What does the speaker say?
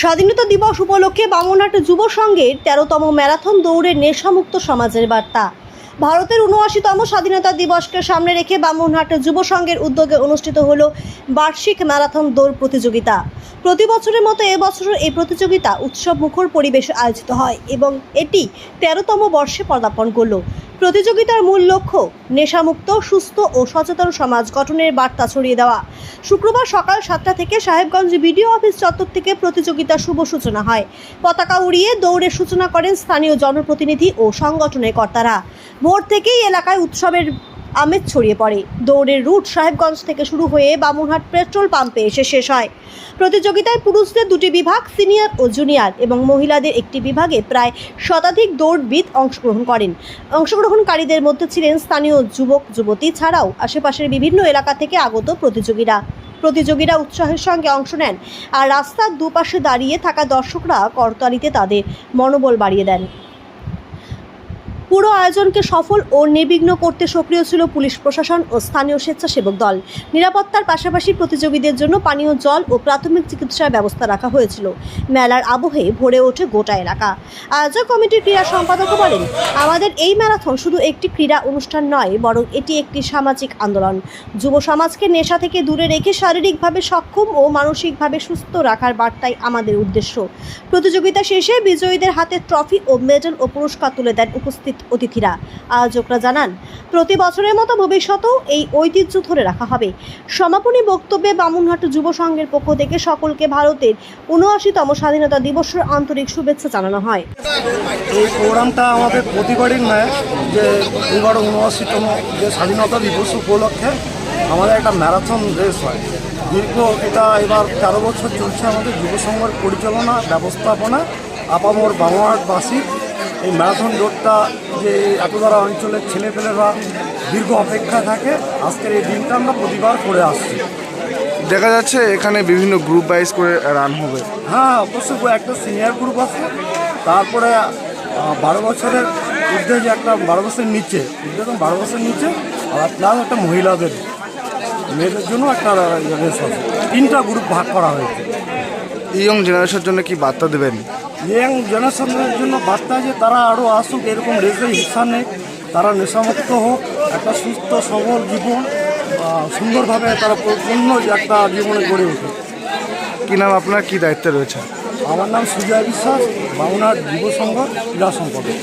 স্বাধীনতা দিবস উপলক্ষে বামনহাট যুব সংঘের তেরোতম ম্যারাথন দৌড়ে নেশামুক্ত সমাজের বার্তা। ভারতের উনআশিতম স্বাধীনতা দিবসকে সামনে রেখে বামনহাট যুব সংঘের উদ্যোগে অনুষ্ঠিত হল বার্ষিক ম্যারাথন দৌড় প্রতিযোগিতা। প্রতি বছরের মতো এবছরের এই প্রতিযোগিতা উৎসব মুখর পরিবেশে আয়োজিত হয় এবং এটি তেরোতম বর্ষে পদার্পণ করল। প্রতিযোগিতার মূল লক্ষ্য, নেশামুক্ত, সুস্থ ও সচেতন সমাজ গঠনের বার্তা ছড়িয়ে দেওয়া। শুক্রবার সকাল সাতটা থেকে সাহেবগঞ্জ বিডিও অফিস চত্বর থেকে প্রতিযোগিতার শুভ সূচনা হয়। পতাকা উড়িয়ে দৌড়ের সূচনা করেন স্থানীয় জনপ্রতিনিধি ও সংগঠনের কর্তারা। ভোর থেকেই এলাকায় উৎসবের আমেজ ছড়িয়ে পড়ে। দৌড়ের রুট সাহেবগঞ্জ থেকে শুরু হয়ে বামুনহাট পেট্রোল পাম্পে এসে শেষ হয়। প্রতিযোগিতায় পুরুষদের দুটি বিভাগ, সিনিয়র ও জুনিয়র, এবং মহিলাদের একটি বিভাগে প্রায় শতাধিক দৌড়বিদ অংশগ্রহণ করেন। অংশগ্রহণকারীদের মধ্যে ছিলেন স্থানীয় যুবক, যুবতী ছাড়াও আশেপাশের বিভিন্ন এলাকা থেকে আগত প্রতিযোগীরা। প্রতিযোগীরা উৎসাহের সঙ্গে অংশ নেন আর রাস্তার দুপাশে দাঁড়িয়ে থাকা দর্শকরা করতালিতে তাদের মনোবল বাড়িয়ে দেন। পুরো আয়োজনকে সফল ও নির্বিঘ্ন করতে সক্রিয় ছিল পুলিশ প্রশাসন ও স্থানীয় স্বেচ্ছাসেবক দল। নিরাপত্তার পাশাপাশি প্রতিযোগীদের জন্য পানীয় জল ও প্রাথমিক চিকিৎসার ব্যবস্থা রাখা হয়েছিল। মেলার আবহে ভরে ওঠে গোটা এলাকা। আয়োজক কমিটির ক্রীড়া সম্পাদকও বলেন, আমাদের এই ম্যারাথন শুধু একটি ক্রীড়া অনুষ্ঠান নয়, বরং এটি একটি সামাজিক আন্দোলন। যুব সমাজকে নেশা থেকে দূরে রেখে শারীরিকভাবে সক্ষম ও মানসিকভাবে সুস্থ রাখার বার্তাই আমাদের উদ্দেশ্য। প্রতিযোগিতা শেষে বিজয়ীদের হাতে ট্রফি ও মেডেল ও পুরস্কার তুলে দেন উপস্থিত অতিথিরা। আয়োজকরা জানান, প্রতি বছরের মতো ভবিষ্যতেও এই ঐতিহ্য ধরে রাখা হবে। সমাপনী বক্তব্যে বামুনহাট যুব সংঘের পক্ষ থেকে সকলকে ভারতের উনআশিতম স্বাধীনতা দিবসের আন্তরিক শুভেচ্ছা জানানো হয়। এই প্রোগ্রামটা আমাদের প্রতিবারই নয় যে এবার উনআশিতম যে স্বাধীনতা দিবস উপলক্ষে আমাদের একটা ম্যারাথন রেস হয়। দীর্ঘ এটা এবার তেরো বছর চলছে আমাদের যুব সংঘের পরিচালনা, ব্যবস্থাপনা, আপামর বাংলাহাটবাসী এই ম্যারাথন দৌড়টা যে এতদ্বারা অঞ্চলের ছেলেপেলেরা দীর্ঘ অপেক্ষা থাকে আজকের এই দিনটা আমরা প্রতিবার করে আসছি দেখা যাচ্ছে এখানে বিভিন্ন গ্রুপ ওয়াইজ করে রান হবে হ্যাঁ অবশ্যই একটা সিনিয়র গ্রুপ আছে তারপরে বারো বছরের ঊর্ধ্বে যে একটা বারো বছরের নিচে ঊর্ধ্বে বারো বছরের নিচে আর প্লাস একটা মহিলাদের মেয়েদের জন্য একটা রেস আছে তিনটা গ্রুপ ভাগ করা হয়েছে ইয়ং জেনারেশনের জন্য কি বার্তা দেবেন? ইয়ং জেনারেশনের জন্য বার্তা যে তারা আরও আসুক এরকম রেসে হিসা নেই। তারা নেশামুক্ত হোক একটা সুস্থ সবল জীবন সুন্দরভাবে তারা পূর্ণ একটা জীবনে গড়ে উঠুক। কি নাম আপনার? কি দায়িত্বে রয়েছে? আমার নাম সুজয় বিশ্বাস বাউনার যুব সংঘ ক্রীড়া সম্পাদক।